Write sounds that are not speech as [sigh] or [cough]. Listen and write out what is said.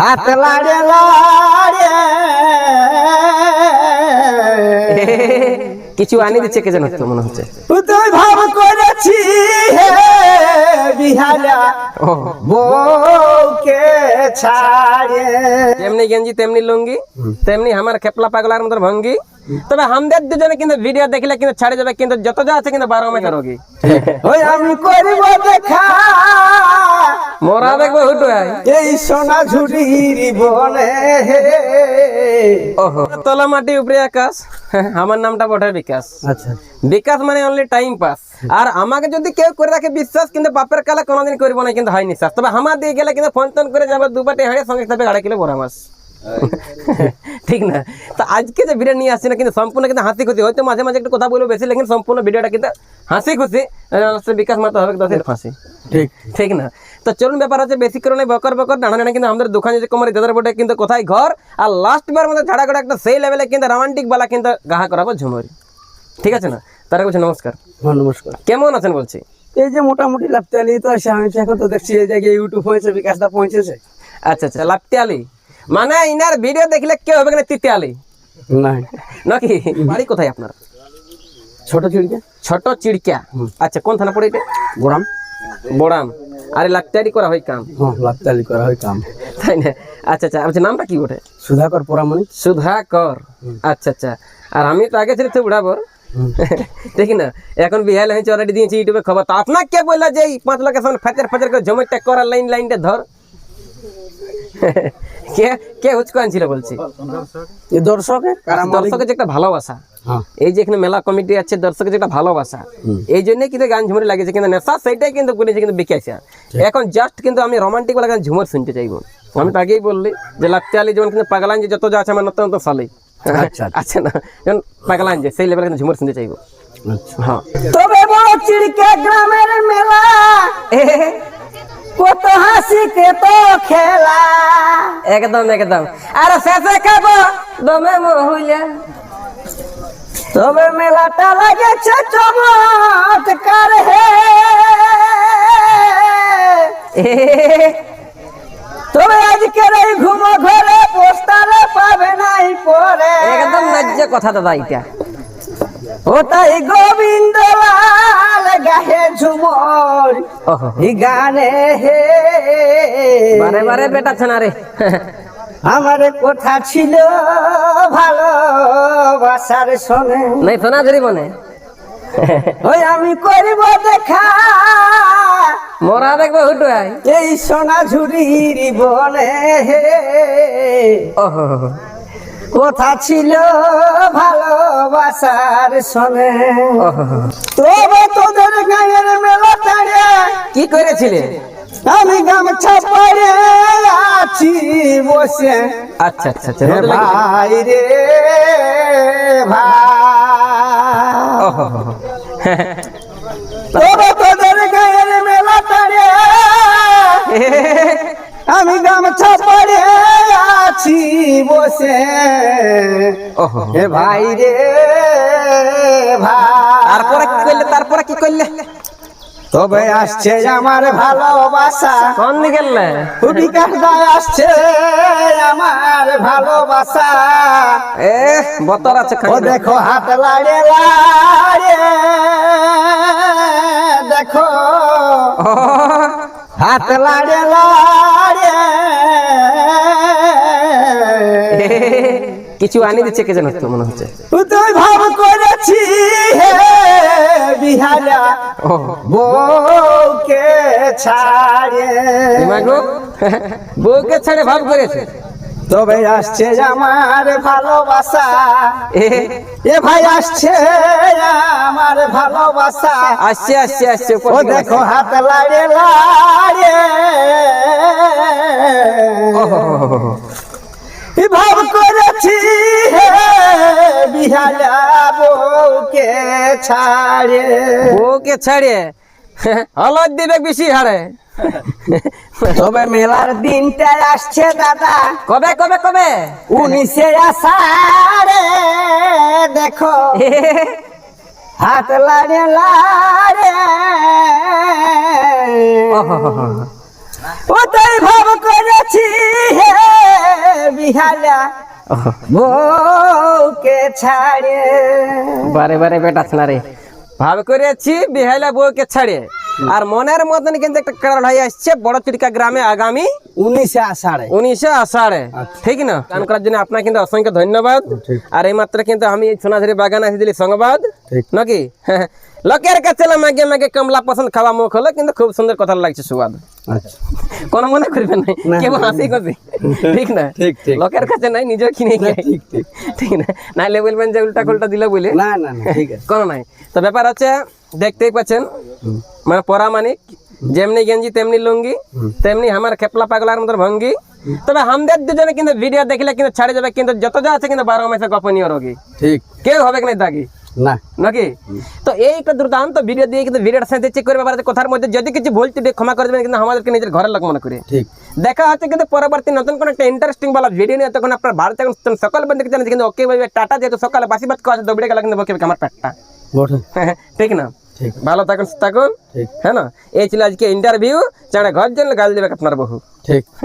হাত লাড়ে লাড়ে। কিছু আনি দিচ্ছে কে জানো তো মনে হচ্ছে। তুই ভাব করেছি হে বিহারা বউকে ছাড়ে। যেমনি গেঞ্জি তেমনি লুঙ্গি তেমনি আমার খেপলা পাগলার মতো ভঙ্গি। তবে আমাদের দুজনে কিন্তু ভিডিও দেখলে কিন্তু ছাড়ে যাবে কিন্তু যত যা আছে কিন্তু বারো মাসের রোগী। ওই আমি করিব দেখা। মোরা দেখব হুটু আয় এই সোনা ঝুড়ির বনে। ওহো। তলা মাটি উপরে আকাশ। আমার নামটা বটে বিকাশ। আচ্ছা। বিকাশ মানে অনলি টাইম পাস আর আমাকে যদি কেউ করে রাখে বিশ্বাস কিন্তু বাপের কালে কোনোদিন করব না কিন্তু হয় স্যার। তবে আমার দিয়ে গেলে কিন্তু ফোন টোন করে যাবে দুপাটি হাড়ে সঙ্গে সাথে আড়াই কিলো বড় মাছ। [laughs] ঠিক না। তো আজকে যে ভিডিও নিয়ে আসছি না কিন্তু সম্পূর্ণ কিন্তু হাসি খুশি। হয়তো মাঝে মাঝে একটু কথা বলব বেশি লেকিন সম্পূর্ণ ভিডিওটা কিন্তু হাসি খুশি। বিকাশ মাত্র হবে দশের ফাঁসি। ঠিক। ঠিক না। তো চলুন ব্যাপার হচ্ছে বেশি করে নাই বকর বকর ডানা ডানা কিন্তু আমাদের দোকানে যে কোমরে দাদার বটে কিন্তু কোথায় ঘর? আর লাস্ট বার মধ্যে ঝাড়া করে একটা সেই লেভেলে কিন্তু রোমান্টিক বালা কিন্তু গাহা করাবো ঝুমরি। ঠিক আছে না? তারা বলছে নমস্কার। হ্যাঁ, নমস্কার। কেমন আছেন বলছি? এই যে মোটামুটি লাপতালি তো আসে আমি এখন তো দেখছি এই জায়গায় ইউটিউব হয়েছে বিকাশটা পৌঁছেছে। আচ্ছা আচ্ছা লাপতে আলি মানে ইনার ভিডিও দেখলে কেউ হবে না তিতে আলি না নাকি? বাড়ি কোথায় আপনার? ছোট চিড়কে ছোট চিড়কিয়া আচ্ছা কোন থানা পড়ে এটা? গোড়াম। বড়াম আরে লাপতারি করা হয় কাম। হ্যাঁ লাপতালি করা হয় কাম। তাই না? আচ্ছা আচ্ছা আচ্ছা নামটা কি ওঠে সুধাকর পরামণি সুধাকর। আচ্ছা আচ্ছা। আর আমি তো আগে ছিল উড়াবর [laughs] দেখি না এখন বিহাল হয়েছে অলরেডি দিয়েছি ইউটিউবে খবর। তো আপনাকে কে বললা যে এই পাঁচ লাখের সঙ্গে ফাচার ফাচার করে জমিটা করার লাইন লাইনটা ধর। কে কে হুচকো আনছিল বলছি? দর্শকের? যে একটা ভালোবাসা। হ্যাঁ। এই যে এখানে মেলা কমিটি আছে দর্শকের যে একটা ভালোবাসা। এই জন্যই কিন্তু গান ঝুমুরি লাগিয়েছে কিন্তু নেশা সেইটাই কিন্তু করেছে কিন্তু বেঁকেছে এখন জাস্ট কিন্তু আমি রোমান্টিক বলা গান ঝুমুর শুনতে চাইব। আমি তো আগেই বললি যে লাগতে আলি যেমন কিন্তু পাগলান যে যত যা আছে আমার নতুন নতুন সালেই আচ্ছা আছে না? যেমন পাগলান যে সেই লেভেলে কিন্তু ঝুমুর শুনতে চাইব। আচ্ছা। হ্যাঁ। তবে বড় চিড়কে গ্রামের মেলা। কত হাসি কে তো খেলা। একদম একদম। আর শেষে খাব দমে মহুলা। তবে মেলাটা লাগেছে চমৎকার হে। তবে আজকের এই ঘুমো ঘরে পোস্টারে পাবে নাই পরে। একদম ন্যায্য কথা দাদা এটা ও তাই গোবিন্দ লাল। গাহে ঝুমর গানে হে। বারে বারে বেটা ছানা রে। আমার কথা ছিল ভালোবাসার সনে নাই শোনা ধরি মনে। ওই আমি করিব দেখা। মোরা দেখব হুটু এই সোনা ঝুড়ির বনে হে। কথা ছিল ভালোবাসার সনে তবে তোদের গায়ের মেলা তাড়ে কি করেছিলে? আমি গামছা পরে আছি বসে। আচ্ছা আচ্ছা আচ্ছা ভাই রে ভাই। তোদের গায়ের মেলা তাড়ে আমি গামছা পরে আছি বসে। ওহো হে ভাই রে তারপরে কি করলে তারপরে কি করলে? তবে আসছে আমার ভালোবাসা। কোন দিকে গেলে আসছে আমার ভালোবাসা। এ বতর আছে ও দেখো হাত লাড়ে লাড়ে। দেখো। হাত লাড়ে লাড়ে। কিছু আনি দিচ্ছে কে জানো তো মনে হচ্ছে। বউকে ছাড়ে। বউকে ছেড়ে ভাব করেছে। তবে আসছে আমার ভালোবাসা। এ, এ ভাই আসছে আমার ভালোবাসা। আসছে আসছে আসছে ও দেখো। হাত লাড়ে লাড়ে। বিহারা বউকে ছাড়ে। বউকে ছেড়ে? হলদ দিবে বেশি হারে। তবে মেলার দিনটা আসছে দাদা। কবে কবে কবে? উনিশে আষাঢ়ে দেখো। হাত লাড়ে লাড়ে। ও। ওটাই ভাব করেছি হে বিহালা। বউকে ছাড়ে। বারে বারে বেটা না রে। ভাব করেছি বিহাইলা বউকে ছাড়ে। আর মনের মতন কিন্তু একটা কারণ হয়ে আসছে বড় চিড়কা গ্রামে আগামী উনিশে আষাঢ়ে। উনিশে আষাঢ়ে। ঠিক না? গান করার জন্য আপনার কিন্তু অসংখ্য ধন্যবাদ। আর এই মাত্র কিন্তু আমি সোনাঝুরি বাগান আসি দিলি সংবাদ। নাকি? [laughs] লোকের কাছে মাগে মাগে কমলা পছন্দ খাওয়া মুখ হলো কিন্তু খুব সুন্দর কথা লাগছে সুবাদ। আচ্ছা। কোনো মনে করবেন না কেবল হাসি খুশি। [laughs] ঠিক না। লোকের কাছে নাই নিজেও কিনে ঠিক ঠিক। [laughs] ঠিক না? নাইলে বলবেন যে উল্টা খুলটা দিলে বলে। না না না ঠিক আছে। কোনো নাই। তো ব্যাপার হচ্ছে দেখতেই পাচ্ছেন? মানে পরামানিক যেমনি গেঞ্জি তেমনি লুঙ্গি তেমনি আমার খেপলা পাগলার মতো ভঙ্গি। তবে আমাদের দুজনে কিন্তু ভিডিও দেখলে কিন্তু ছাড়ে যাবে কিন্তু যত যা আছে কিন্তু বারো মাসে গোপনীয় রোগী। ঠিক। কেউ হবে কি না দাগি? না। নাকি? তো এই একটা দুর্দান্ত ভিডিও দিয়ে কিন্তু ভিডিওটা সাথে চেক করে ব্যাপার কথার মধ্যে যদি কিছু ভুল ত্রুটি ক্ষমা করে দেবেন কিন্তু আমাদেরকে নিজের ঘরের লোক মনে করে। ঠিক। দেখা হচ্ছে কিন্তু পরবর্তী নতুন কোনো একটা ইন্টারেস্টিং বলা ভিডিও নিয়ে তখন আপনার ভারত এখন সকাল বন্ধুকে জানিয়েছে কিন্তু ওকে ভাবে টাটা যেহেতু সকালে বাসি বাদ খাওয়া দৌড়ে গেল কিন্তু বকে আমার পেটটা। [laughs] ঠিক না? ঠিক। ভালো থাকুন থাকুন। ঠিক। হ্যাঁ না? এই ছিল আজকে ইন্টারভিউ চাঁড়ে ঘর জন্য গাল দেবে আপনার বহু ঠিক। [laughs]